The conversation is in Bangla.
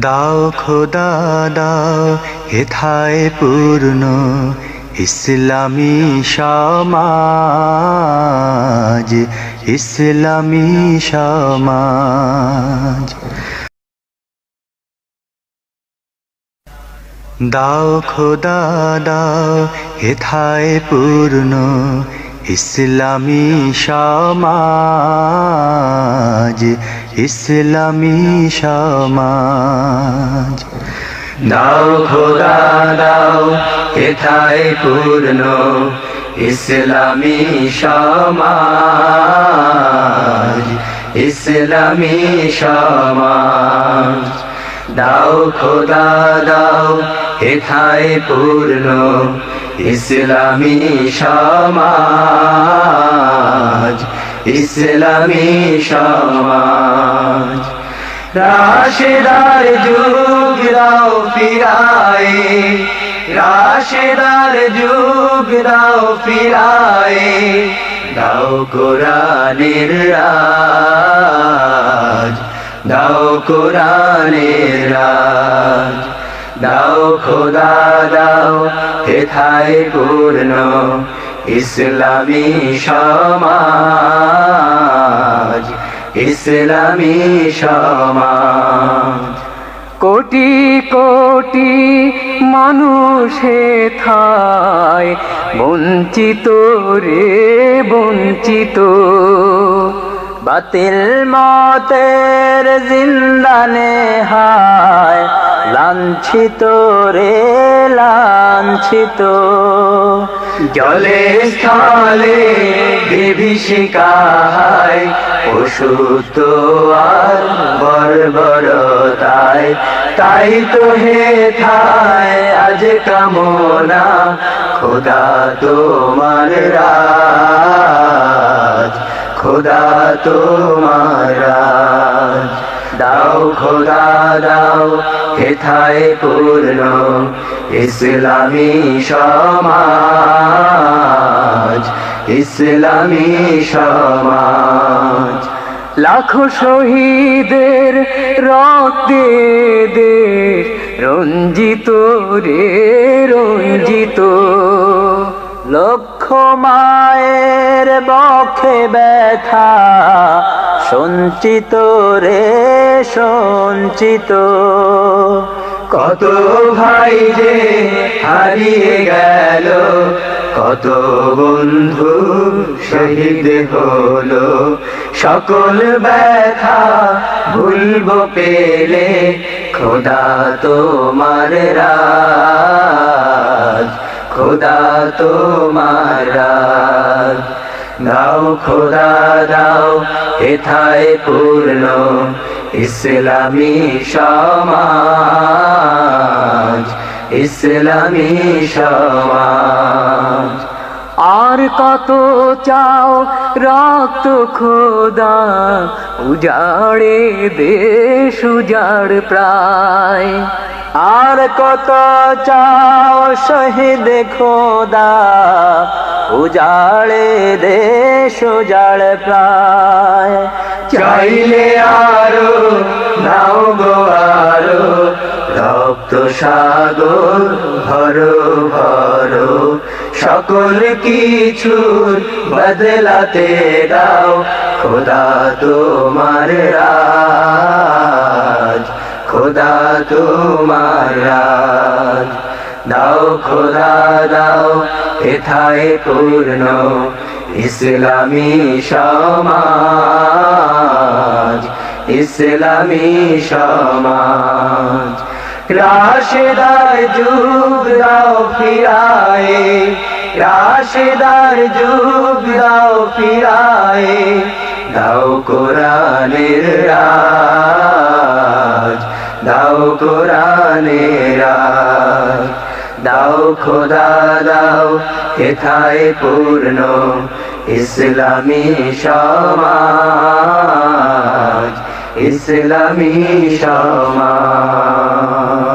দাও খোদা দাও হেথায় পূর্ণ ইসলামী সমাজ ইসলামী সমাজ। দাও খোদা দাও হেথায় পূর্ণ ইসলামী সমাজ ইসলামী সমাজ। দাও খোদা, দাও হেথায় পূর্ণ, ইসলামী সমাজ ইসলামী সমাজ। দাও খোদা, দাও হেথায় পূর্ণ ইসলামী সমাজ ইসলামী সমাজ। রাশেদার যুগ দাও ফিরায়, রাশেদার যুগ দাও ফিরায়, দাও কোরআনের রাজ, দাও কোরআনের রাজ। দাও, খোদা দাও, হেথায় পূর্ণ ইসলামী সমাজ ইসলামী সমাজ। কোটি কোটি মানুষে থায় বঞ্চিত রে বঞ্চিত। বাতিল মতের জিন্দানে হায়, লাঞ্ছিত রে, লাঞ্ছিত। জলে, স্থলে বিভীষিকায় পশু তো আর বর্বরতায় তাই তো হে থায় আজ কামনা, খোদা তোমার রাজ খোদা তোমার দাও খোদা, দাও হেথায় পূর্ণ ইসলামী সমাজ ইসলামী সমাজ। লাখো শহীদের রক্তে দেশ, রঞ্জিত রে রঞ্জিত। লক্ষ মায়ের বক্ষে ব্যথা। সঞ্চিত রে, সঞ্চিত। কত ভাই যে হারিয়ে গেল, কত বন্ধু শহীদ হলো। সকল ব্যথা ভুলব পেলে খোদা তোমার রাজ। খোদা তোমার দাও খোদা, দাও, এথায় পূর্ণ ইসলামী সমাজ ইসলামী সমাজ। আর কত চাও রক্ত খোদা, উজাড়ে দেশ উজাড় প্রায়। আর কত চাও শহীদ খোদা? উজাড়ে দেশ উজাড় প্রায়। চাইলে আরও, নাও গো আরও, রক্ত সাগর ভরো ভরো। সকল কিছুর বদলাতে দাও খোদা তোমার রাজ খোদা তোমার দাও খোদা, দাও এথায় পূর্ণ ইসলামী সমাজ ইসলামী সমাজ। রাশেদার যুগ দাও ফিরায়, রাশেদার যুগ দাও ফিরায়, দাও কোরআনের রাজ। দাও কোরআনেরা দাও খোদা দাও হেথায় পূর্ণ ইসলামী সমাজ ইসলামী সমাজ।